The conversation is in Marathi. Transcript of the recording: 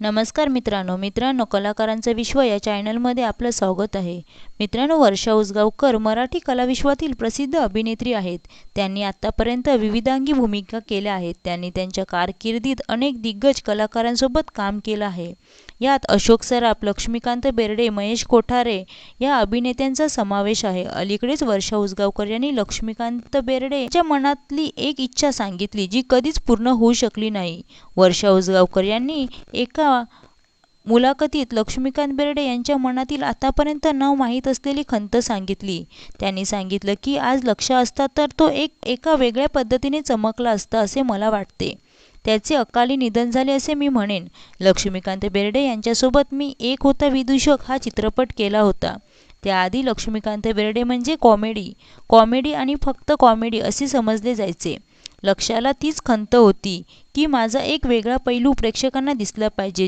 नमस्कार मित्रांनो मित्रांनो कलाकारांचं विश्व या चॅनलमध्ये आपलं स्वागत आहे. मित्रांनो वर्षा उसगावकर मराठी कलाविश्वातील प्रसिद्ध अभिनेत्री आहेत. त्यांनी आत्तापर्यंत विविधांगी भूमिका केल्या आहेत. त्यांनी त्यांच्या कारकिर्दीत अनेक दिग्गज कलाकारांसोबत काम केलं आहे. यात अशोक सराफ लक्ष्मीकांत बेर्डे महेश कोठारे या अभिनेत्यांचा समावेश आहे. अलीकडेच वर्षा उसगावकर यांनी लक्ष्मीकांत बेर्डे यांच्या मनातली एक इच्छा सांगितली जी कधीच पूर्ण होऊ शकली नाही. वर्षा उसगावकर यांनी एका मुलाखतीत लक्ष्मीकांत बेर्डे यांच्या मनातील आतापर्यंत न माहीत असलेली खंत सांगितली. त्यांनी सांगितलं की आज लक्ष असता तर तो एक एका वेगळ्या पद्धतीने चमकला असता असे मला वाटते. त्याचे अकाली निधन झाले असे मी म्हणेन. लक्ष्मीकांत बेर्डे यांच्यासोबत मी एक होता विदूषक हा चित्रपट केला होता. त्याआधी लक्ष्मीकांत बेर्डे म्हणजे कॉमेडी. कॉमेडी आणि फक्त कॉमेडी असे समजले जायचे. लक्षाला तीच खंत होती की माझा एक वेगळा पैलू प्रेक्षकांना दिसला पाहिजे.